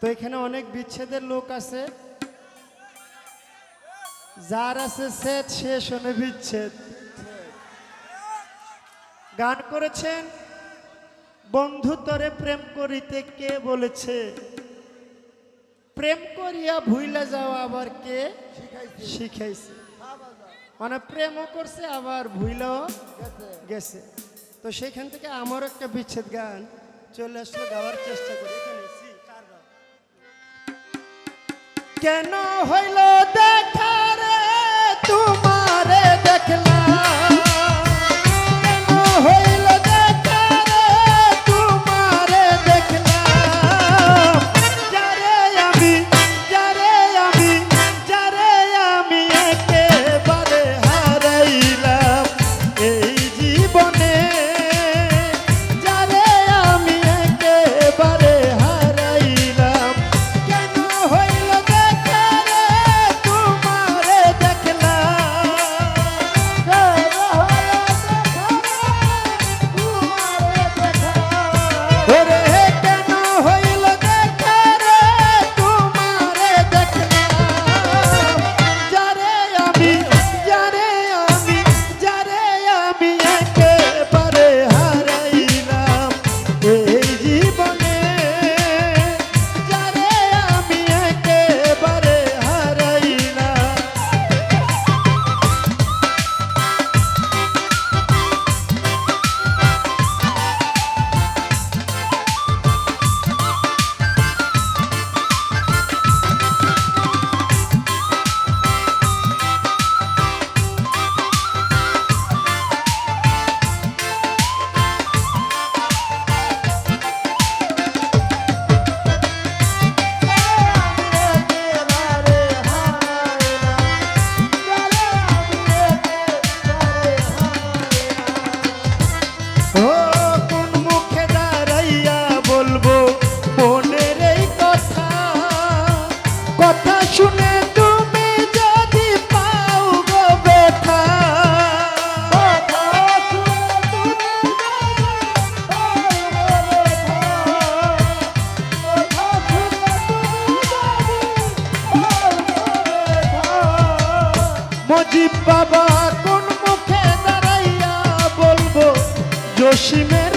তো এখানে অনেক বিচ্ছেদের লোক আছে। যার আছে সেট সে শোনে বিচ্ছেদ। গান করেছেন বন্ধু তরে প্রেম করিতে কে বলেছে? প্রেম করিয়া ভুইলা যাওয়া আবার কে? শিখাইছে। মানে প্রেমও করছে আবার ভুইলাও গেছে। তো সেখান থেকে আমার একটা বিচ্ছেদ গান চলে আসলে গাওয়ার চেষ্টা করি। কেন হইল দেখ Yoshimera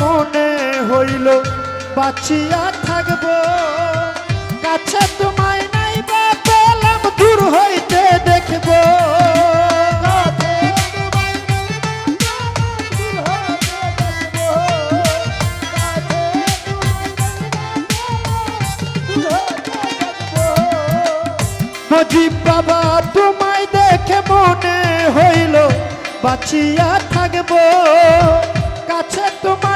মনে হইল, বাঁচিয়া থাকব। কাছে তোমায় নাই বা পেলাম, দূর হইতে দেখব। বাবা, তোমায় দেখে মনে হইল, বাঁচিয়া থাকব। কাছে তোমার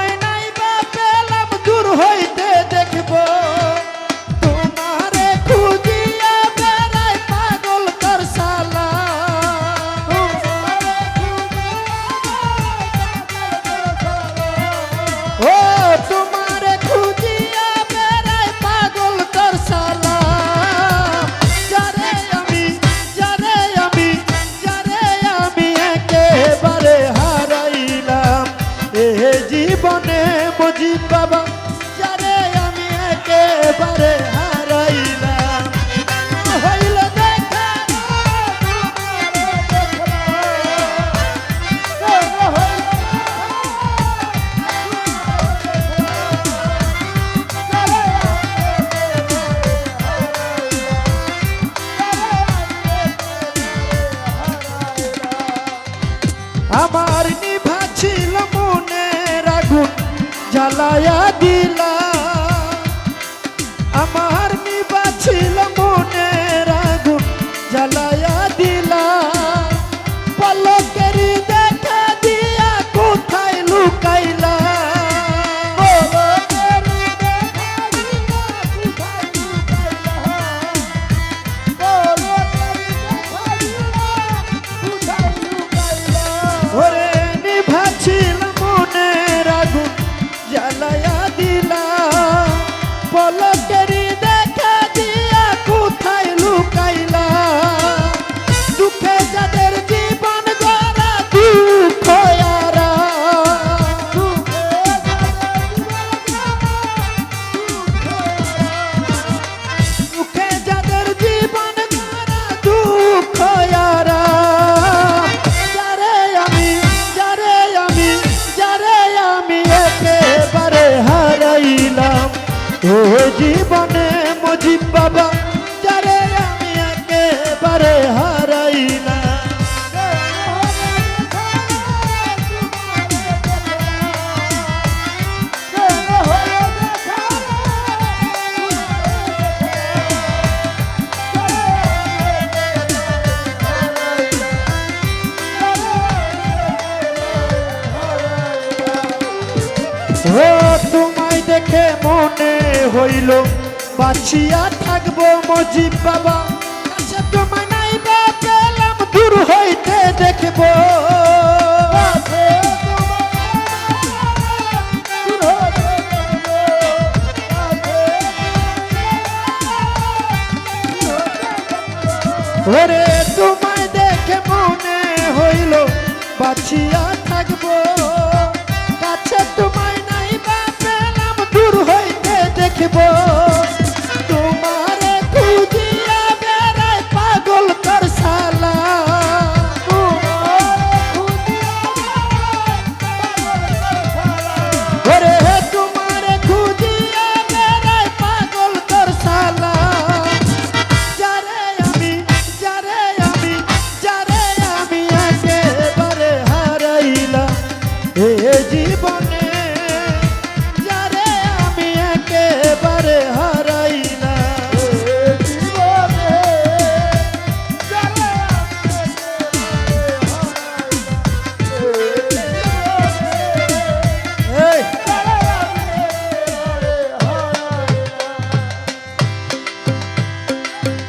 dil জীবনে মজিব বাবা। মনে হইল, বাঁচিয়া থাকব মজিব বাবা। মানাইবা পেলাম, দূর হইতে দেখব। ওরে, তোমায় দেখে মনে হইল, বাঁচিয়া